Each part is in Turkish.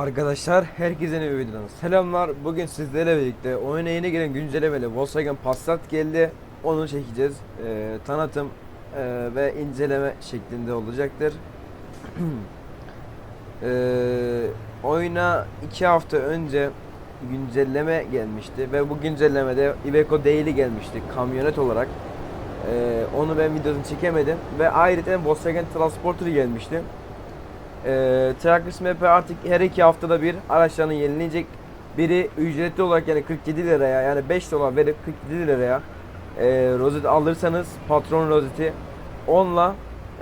Arkadaşlar herkese yeni videodan selamlar. Bugün sizlerle birlikte oyuna yeni gelen güncellemeli Volkswagen Passat geldi. Onu çekeceğiz. Ee, tanıtım e, ve inceleme şeklinde olacaktır. Ee, oyuna 2 hafta önce güncelleme gelmişti ve bu güncellemede Iveco Daily gelmişti kamyonet olarak. Ee, onu ben videosunu çekemedim ve ayrıca Volkswagen Transporter gelmişti. Ee, Trackers Map artık her iki haftada bir araçlarını yenileyecek. Biri ücretli olarak yani 47 liraya yani 5 dolar verip 47 liraya e, rozet alırsanız patron rozeti onunla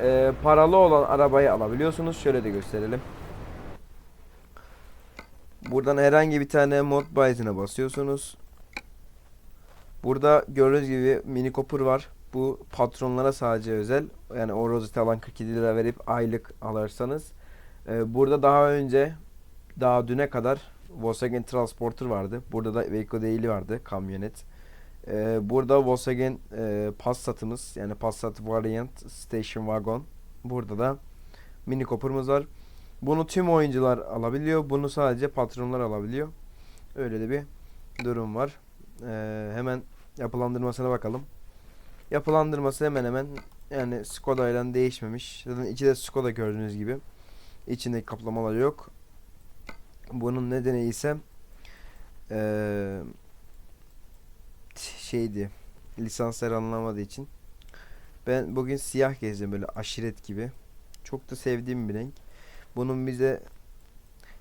e, paralı olan arabayı alabiliyorsunuz. Şöyle de gösterelim. Buradan herhangi bir tane mod bayisine basıyorsunuz. Burada gördüğünüz gibi mini copper var. Bu patronlara sadece özel. Yani o rozeti alan 47 lira verip aylık alırsanız. Ee, burada daha önce daha düne kadar Volkswagen Transporter vardı. Burada da Iveco Daily vardı kamyonet. Ee, burada Volkswagen e, Passat'ımız yani Passat Variant Station Wagon. Burada da Mini Cooper'ımız var. Bunu tüm oyuncular alabiliyor. Bunu sadece patronlar alabiliyor. Öyle de bir durum var. Ee, hemen yapılandırmasına bakalım. Yapılandırması hemen hemen yani Skoda ile değişmemiş. Zaten içi de Skoda gördüğünüz gibi. İçindeki kaplamalar yok. Bunun nedeni ise eee şeydi lisansları anlamadığı için. Ben bugün siyah gezdim böyle aşiret gibi. Çok da sevdiğim bir renk. Bunun bize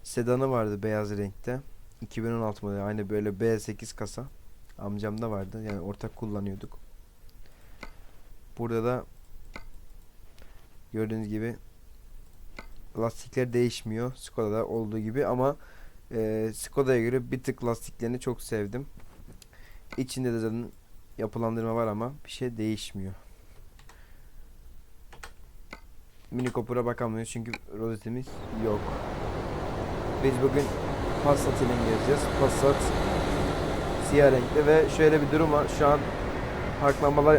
sedanı vardı beyaz renkte. 2016 modeli aynı böyle B8 kasa. Amcamda vardı. Yani ortak kullanıyorduk. Burada da gördüğünüz gibi lastikler değişmiyor Skoda'da olduğu gibi ama e, Skoda'ya göre bir tık lastiklerini çok sevdim. İçinde de zaten yapılandırma var ama bir şey değişmiyor. Mini Cooper'a bakamıyoruz çünkü rozetimiz yok. Biz bugün Passat ile gezeceğiz. Passat siyah renkli ve şöyle bir durum var. Şu an parklamalar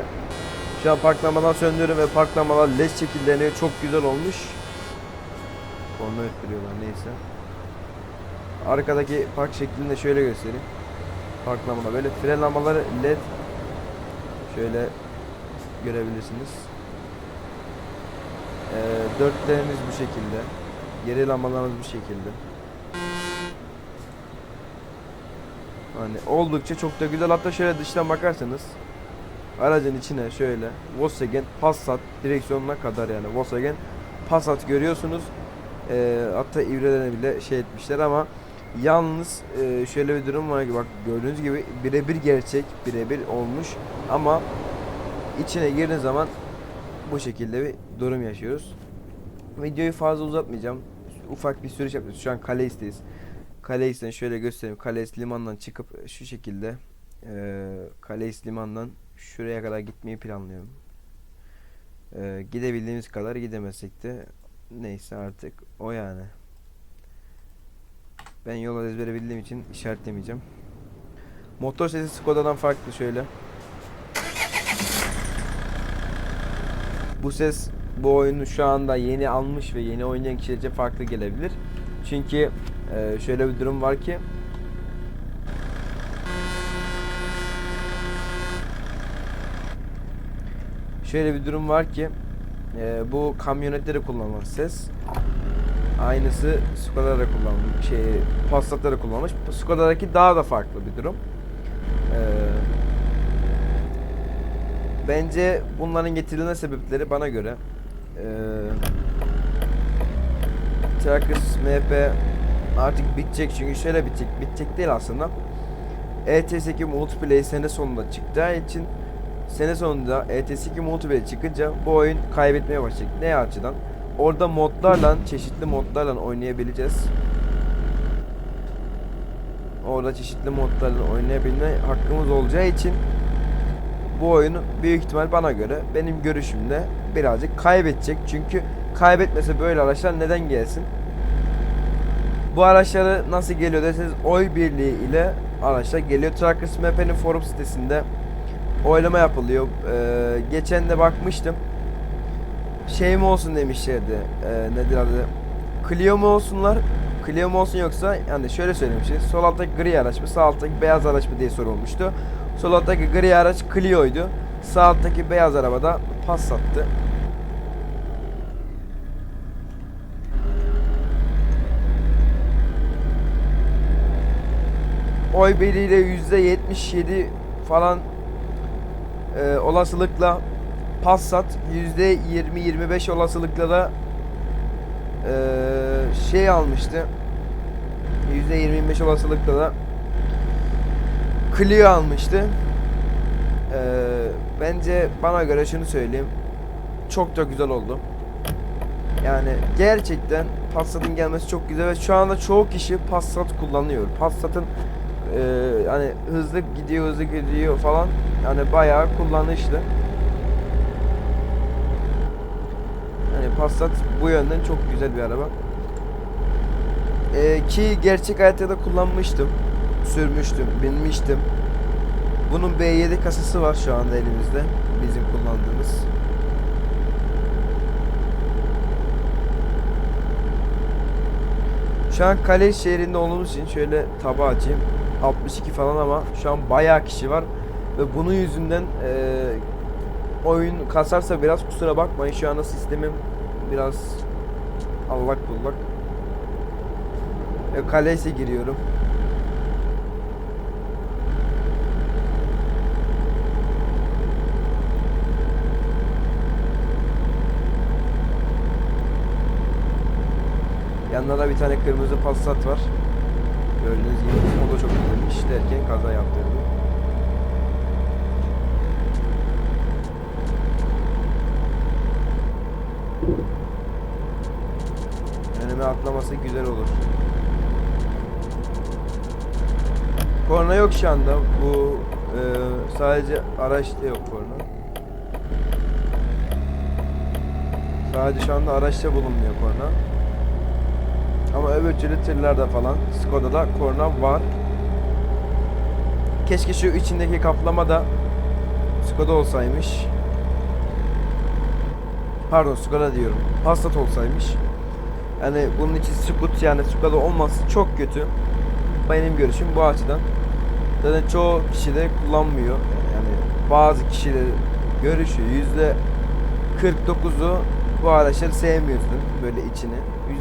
şu an parklamadan söndürüyorum ve parklamalar leş şekilleniyor. Çok güzel olmuş. Korna öttürüyorlar neyse. Arkadaki park şeklini de şöyle göstereyim. Park lambaları böyle fren lambaları led şöyle görebilirsiniz. Ee, dörtlerimiz bu şekilde. Geri lambalarımız bu şekilde. Hani oldukça çok da güzel. Hatta şöyle dıştan bakarsanız aracın içine şöyle Volkswagen Passat direksiyonuna kadar yani Volkswagen Passat görüyorsunuz. Ee, hatta ivrelerine bile şey etmişler ama yalnız e, şöyle bir durum var ki bak gördüğünüz gibi birebir gerçek birebir olmuş ama içine girdiğiniz zaman bu şekilde bir durum yaşıyoruz. Videoyu fazla uzatmayacağım. Ufak bir sürüş yapıyoruz. Şu an Kaleis'teyiz. Kaleis'ten şöyle göstereyim. Kaleis limandan çıkıp şu şekilde e, Kaleis limandan şuraya kadar gitmeyi planlıyorum. E, gidebildiğimiz kadar gidemezsek de neyse artık o yani. Ben yol ezbere bildiğim için işaretlemeyeceğim. Motor sesi Skoda'dan farklı şöyle. Bu ses bu oyunu şu anda yeni almış ve yeni oynayan kişilerce farklı gelebilir. Çünkü e, şöyle bir durum var ki Şöyle bir durum var ki e, bu kamyonetleri kullanılan ses aynısı Skoda'da kullanılmış şey Passat'ta da. Skoda'daki daha da farklı bir durum. Ee, bence bunların getirilme sebepleri bana göre ee, Trackers MP artık bitecek çünkü şöyle bitecek bitecek değil aslında. ETS2 Multiplayer sene sonunda çıkacağı için sene sonunda ETS2 Multiplayer çıkınca bu oyun kaybetmeye başlayacak. Ne açıdan? Orada modlarla, çeşitli modlarla oynayabileceğiz. Orada çeşitli modlarla oynayabilme hakkımız olacağı için bu oyunu büyük ihtimal bana göre benim görüşümde birazcık kaybedecek. Çünkü kaybetmese böyle araçlar neden gelsin? Bu araçları nasıl geliyor derseniz oy birliği ile araçlar geliyor. Trackers MP'nin forum sitesinde oylama yapılıyor. Ee, geçen de bakmıştım şey mi olsun demişlerdi. Ee, nedir adı? Clio mu olsunlar? Clio mu olsun yoksa yani şöyle söyleyeyim şimdi sol alttaki gri araç mı sağ alttaki beyaz araç mı diye sorulmuştu. Sol alttaki gri araç Clio'ydu. Sağ alttaki beyaz arabada Passat'tı. Oy birliğiyle %77 falan e, olasılıkla Passat %20-25 olasılıkla da e, şey almıştı. %20-25 olasılıkla da Clio almıştı. E, bence bana göre şunu söyleyeyim. Çok da güzel oldu. Yani gerçekten Passat'ın gelmesi çok güzel ve şu anda çoğu kişi Passat kullanıyor. Passat'ın e, hani hızlı gidiyor hızlı gidiyor falan yani bayağı kullanışlı. Yani Passat bu yönden çok güzel bir araba. E, ki gerçek hayatta da kullanmıştım. Sürmüştüm, binmiştim. Bunun B7 kasası var şu anda elimizde. Bizim kullandığımız. Şu an Kale şehrinde olduğumuz için şöyle taba açayım. 62 falan ama şu an bayağı kişi var. Ve bunun yüzünden e, oyun kasarsa biraz kusura bakmayın. Şu anda sistemim biraz allak bullak. E, Kales'e giriyorum. Yanında da bir tane kırmızı Passat var. Gördüğünüz gibi o da çok güzelmiş derken kaza yaptırdı. Önüme atlaması güzel olur. Korna yok şu anda. Bu e, sadece araçta yok korna. Sadece şu anda araçta bulunmuyor korna. Ama öbür türlü tırlarda falan Skoda'da korna var. Keşke şu içindeki kaplama da Skoda olsaymış. Pardon Skoda diyorum. Passat olsaymış. Yani bunun için Scoot yani Skoda olması çok kötü. Benim görüşüm bu açıdan. Zaten çoğu kişi de kullanmıyor. Yani bazı kişilerin görüşü yüzde 49'u bu araçları sevmiyorsun böyle içini.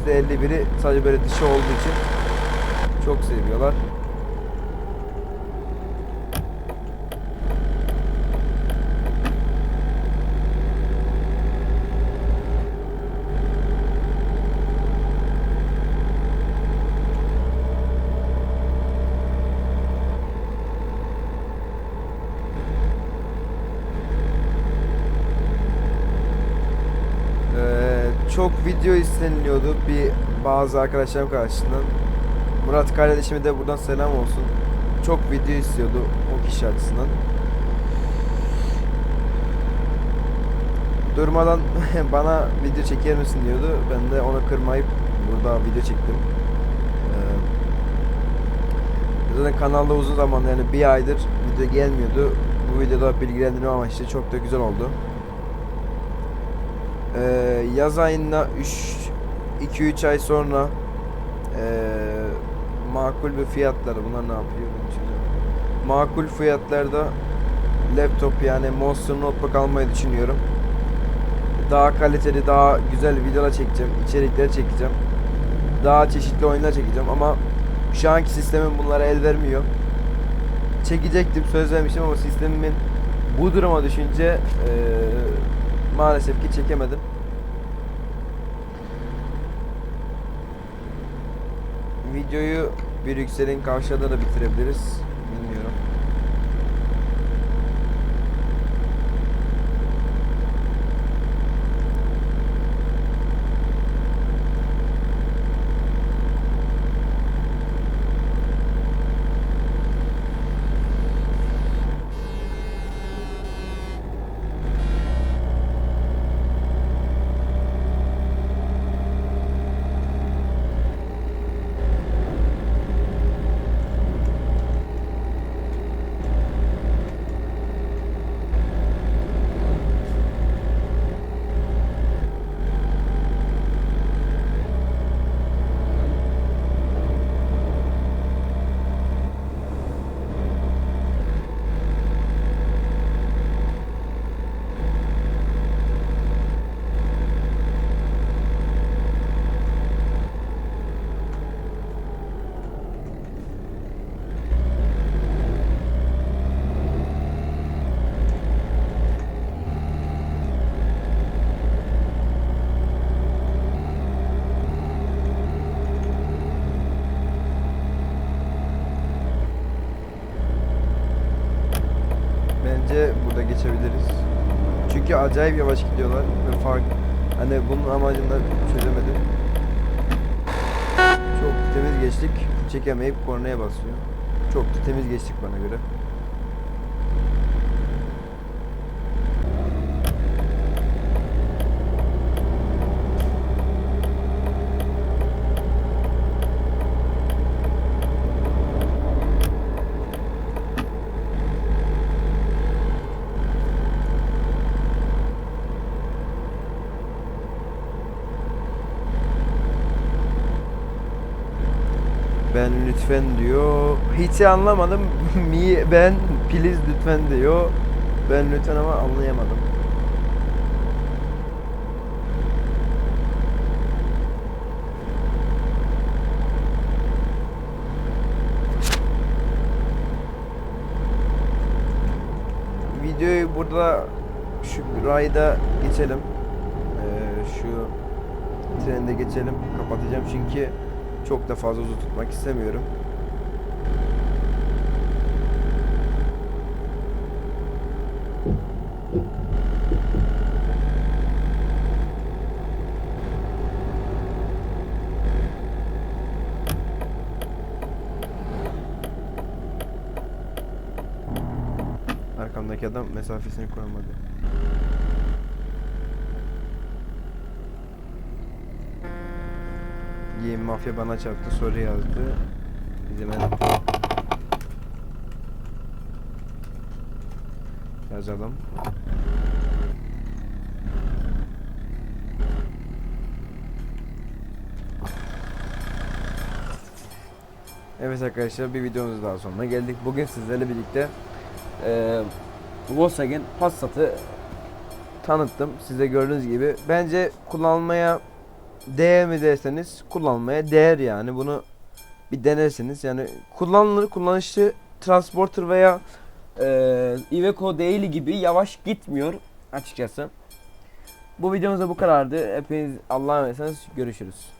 %51'i sadece böyle dışı olduğu için çok seviyorlar. Ee, çok video isteniliyordu bir bazı arkadaşlarım karşısından. Murat kardeşime de buradan selam olsun. Çok video istiyordu o kişi açısından. Durmadan bana video çeker misin diyordu. Ben de ona kırmayıp burada video çektim. Ee, zaten kanalda uzun zaman yani bir aydır video gelmiyordu. Bu videoda bilgilendirme amaçlı çok da güzel oldu. Ee, yaz ayında 3 2-3 ay sonra ee, makul bir fiyatları bunlar ne yapıyor? Makul fiyatlarda laptop yani Monster Notebook almayı düşünüyorum. Daha kaliteli, daha güzel videolar çekeceğim, içerikler çekeceğim. Daha çeşitli oyunlar çekeceğim ama şu anki sistemim bunlara el vermiyor. Çekecektim, söz vermiştim ama sistemimin bu duruma düşünce ee, maalesef ki çekemedim. Videoyu bir yükselin kavşağında da bitirebiliriz. Bence burada geçebiliriz. Çünkü acayip yavaş gidiyorlar ve fark hani bunun amacını da çözemedim. Çok temiz geçtik. Çekemeyip kornaya basıyor. Çok temiz geçtik bana göre. Ben lütfen diyor. Hiç anlamadım. Mi ben please lütfen diyor. Ben lütfen ama anlayamadım. Videoyu burada şu rayda geçelim. Ee, şu trende geçelim. Kapatacağım çünkü çok da fazla uzun tutmak istemiyorum. Arkamdaki adam mesafesini koyamadı. Game Mafya bana çarptı soru yazdı. Biz hemen yazalım. Evet arkadaşlar bir videomuz daha sonuna geldik. Bugün sizlerle birlikte eee Volkswagen Passat'ı tanıttım. Size gördüğünüz gibi. Bence kullanmaya değer mi derseniz kullanmaya değer yani. Bunu bir denersiniz. Yani kullanılır kullanışlı Transporter veya eee Iveco değil gibi yavaş gitmiyor açıkçası. Bu videomuz da bu kadardı. Hepiniz Allah'a emanetsiniz. Görüşürüz.